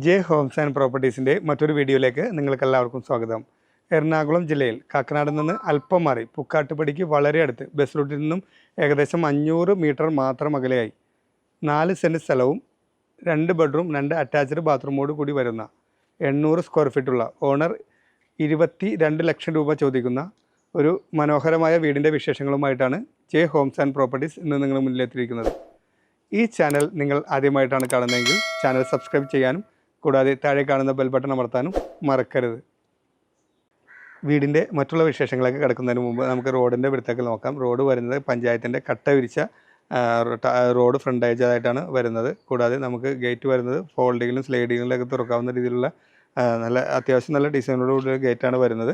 J homes and പ്രോപ്പർട്ടീസിന്റെ മറ്റൊരു വീഡിയോയിലേക്ക് നിങ്ങൾക്ക് എല്ലാവർക്കും സ്വാഗതം. എറണാകുളം ജില്ലയിൽ കാക്കനാട് നിന്ന് അല്പം മാറി പുക്കാട്ടുപടിക്ക് വളരെ അടുത്ത് ബസ് റൂട്ടിൽ നിന്നും ഏകദേശം അഞ്ഞൂറ് മീറ്റർ മാത്രം അകലെയായി. നാല് സെന്റ് സ്ഥലവും രണ്ട് ബെഡ്റൂം രണ്ട് അറ്റാച്ച്ഡ് ബാത്റൂമോട് കൂടി വരുന്ന എണ്ണൂറ് സ്ക്വയർ ഫീറ്റുള്ള ഓണർ ഇരുപത്തി രണ്ട് ലക്ഷം രൂപ ചോദിക്കുന്ന ഒരു മനോഹരമായ വീടിന്റെ വിശേഷങ്ങളുമായിട്ടാണ് ജെ ഹോംസ് ആൻഡ് പ്രോപ്പർട്ടീസ് ഇന്ന് നിങ്ങളുടെ മുന്നിലെത്തിയിരിക്കുന്നത്. ഈ ചാനൽ നിങ്ങൾ ആദ്യമായിട്ടാണ് കാണുന്നതെങ്കിൽ ചാനൽ സബ്സ്ക്രൈബ് ചെയ്യാനും കൂടാതെ താഴെ കാണുന്ന ബെൽ ബട്ടൺ അമർത്താനും മറക്കരുത്. വീടിന്റെ മറ്റുള്ള വിശേഷങ്ങളൊക്കെ കിടക്കുന്നതിന് മുമ്പ് നമുക്ക് റോഡിന്റെ വൃത്തൊക്കെ നോക്കാം. റോഡ് വരുന്നത് പഞ്ചായത്തിന്റെ കട്ട വിരിച്ച റോഡ് ഫ്രണ്ട് ആയിട്ടാണ് വരുന്നത്. കൂടാതെ നമുക്ക് ഗേറ്റ് വരുന്നത് ഫോൾഡിങ്ങിലും സ്ലൈഡിങ്ങിലൊക്കെ തുറക്കാവുന്ന രീതിയിലുള്ള നല്ല അത്യാവശ്യം നല്ല ഡിസൈനോടുകൂടിയ ഗേറ്റാണ് വരുന്നത്.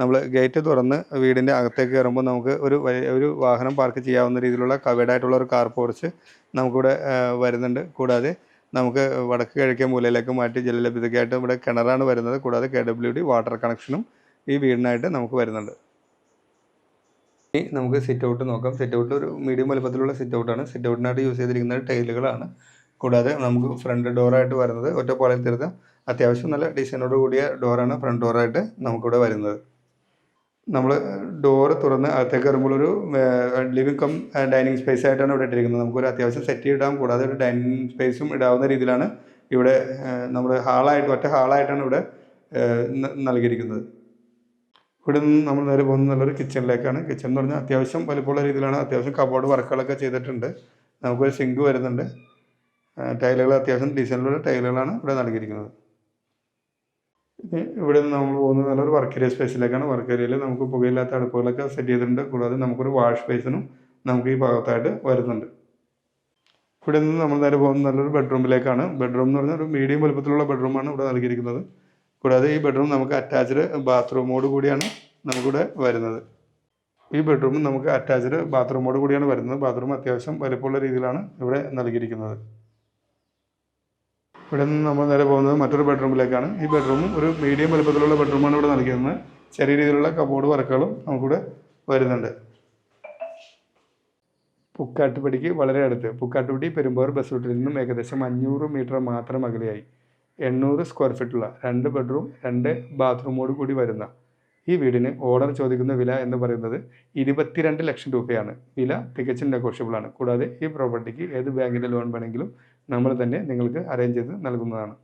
നമ്മൾ ഗേറ്റ് തുറന്ന് വീടിന്റെ അകത്തേക്ക് കയറുമ്പോൾ നമുക്ക് ഒരു ഒരു വാഹനം പാർക്ക് ചെയ്യാവുന്ന രീതിയിലുള്ള കവേഡായിട്ടുള്ള ഒരു കാർ പോർച്ച് നമുക്കിവിടെ വരുന്നുണ്ട്. കൂടാതെ നമുക്ക് വടക്ക് കിഴക്കേ മൂലയിലേക്ക് മാറ്റി ജലലഭ്യതയ്ക്കായിട്ട് ഇവിടെ കിണറാണ് വരുന്നത്. കൂടാതെ കെ ഡബ്ല്യു ഡി വാട്ടർ കണക്ഷനും ഈ വീടിനായിട്ട് നമുക്ക് വരുന്നുണ്ട്. ഇനി നമുക്ക് സിറ്റ് ഔട്ട് നോക്കാം. സിറ്റ് ഔട്ട് ഒരു മീഡിയം വലുപ്പത്തിലുള്ള സിറ്റ് ഔട്ടാണ് സിറ്റ് ഔട്ടിനായിട്ട് യൂസ് ചെയ്തിരിക്കുന്നത് ടൈലുകളാണ്. കൂടാതെ നമുക്ക് ഫ്രണ്ട് ഡോറായിട്ട് വരുന്നത്. ഒറ്റപ്പാളയിൽ തീർത്ത അത്യാവശ്യം നല്ല ഡിസൈനോട് കൂടിയ ഡോറാണ് ഫ്രണ്ട് ഡോറായിട്ട് നമുക്കിവിടെ വരുന്നത്. നമ്മൾ ഡോറ് തുറന്ന് അകത്തേക്ക് കയറുമ്പോൾ ഒരു ലിവിംഗ് കം ഡൈനിങ് സ്പേസ് ആയിട്ടാണ് ഇവിടെ ഇട്ടിരിക്കുന്നത്. നമുക്കൊരു അത്യാവശ്യം സെറ്റ് ഇടാം കൂടാതെ ഒരു ഡൈനിങ് സ്പേസും ഇടാവുന്ന രീതിയിലാണ് ഇവിടെ നമ്മുടെ ഹാളായിട്ട് ഒറ്റ ഹാളായിട്ടാണ് ഇവിടെ നൽകിയിരിക്കുന്നത്. ഇവിടെ നിന്ന് നമ്മൾ നേരെ പോകുന്നത് നല്ലൊരു കിച്ചണിലേക്കാണ് കിച്ചൺ എന്ന് പറഞ്ഞാൽ അത്യാവശ്യം വലിപ്പമുള്ള രീതിയിലാണ്. അത്യാവശ്യം കബോർഡ് വർക്കുകളൊക്കെ ചെയ്തിട്ടുണ്ട്. നമുക്കൊരു സിങ്ക് വരുന്നുണ്ട്. ടൈലുകൾ അത്യാവശ്യം ഡിസൈനിലുള്ള ടൈലുകളാണ് ഇവിടെ നൽകിയിരിക്കുന്നത്. ഇവിടെ നിന്ന് നമ്മൾ പോകുന്നത് നല്ലൊരു വർക്ക് ഏരിയ സ്പേസിലേക്കാണ് വർക്ക് ഏരിയയിൽ നമുക്ക് പുകയില്ലാത്ത അടുപ്പുകളൊക്കെ സെറ്റ് ചെയ്തിട്ടുണ്ട്. കൂടാതെ നമുക്കൊരു വാഷ് ബേസിനും നമുക്ക് ഈ ഭാഗത്തായിട്ട് വരുന്നുണ്ട്. ഇവിടെ നിന്ന് നമ്മൾ നേരെ പോകുന്നത് നല്ലൊരു ബെഡ്റൂമിലേക്കാണ് ബെഡ്റൂം എന്ന് പറഞ്ഞാൽ ഒരു മീഡിയം വലുപ്പത്തിലുള്ള ബെഡ്റൂമാണ് ഇവിടെ നൽകിയിരിക്കുന്നത്. കൂടാതെ ഈ ബെഡ്റൂം നമുക്ക് അറ്റാച്ച്ഡ് ബാത്റൂമോട് കൂടിയാണ് നമുക്കിവിടെ വരുന്നത്. ഈ ബെഡ്റൂമും നമുക്ക് അറ്റാച്ച്ഡ് ബാത്റൂമോട് കൂടിയാണ് വരുന്നത്. ബാത്റൂം അത്യാവശ്യം വലുപ്പമുള്ള രീതിയിലാണ് ഇവിടെ നൽകിയിരിക്കുന്നത്. ഇവിടെ നിന്ന് നമ്മൾ നേരെ പോകുന്നത് മറ്റൊരു ബെഡ്റൂമിലേക്കാണ് ഈ ബെഡ്റൂമും ഒരു മീഡിയം വലുപ്പത്തിലുള്ള ബെഡ്റൂമാണ് ഇവിടെ നൽകിയിരുന്നത് ചെറിയ രീതിയിലുള്ള കബോർഡ് വർക്കുകളും നമുക്കിവിടെ വരുന്നുണ്ട്. പുക്കാട്ടുപടിക്ക് വളരെ അടുത്ത്. പുക്കാട്ടുപടി പെരുമ്പാവൂർ ബസ് റൂട്ടിൽ നിന്നും ഏകദേശം അഞ്ഞൂറ് മീറ്റർ മാത്രം അകലെയായി. എണ്ണൂറ് സ്ക്വയർ ഫീറ്റുള്ള രണ്ട് ബെഡ്റൂം രണ്ട് ബാത്റൂമോട് കൂടി വരുന്ന ഈ വീടിന് ഓർഡർ ചോദിക്കുന്ന വില എന്ന് പറയുന്നത് ഇരുപത്തിരണ്ട് ലക്ഷം രൂപയാണ്. വില തികച്ചും നെഗോഷ്യബിളാണ് കൂടാതെ ഈ പ്രോപ്പർട്ടിക്ക് ഏത് ബാങ്കിന്റെ ലോൺ വേണമെങ്കിലും നമ്മൾ തന്നെ നിങ്ങൾക്ക് അറേഞ്ച് ചെയ്ത് നൽകുന്നതാണ്.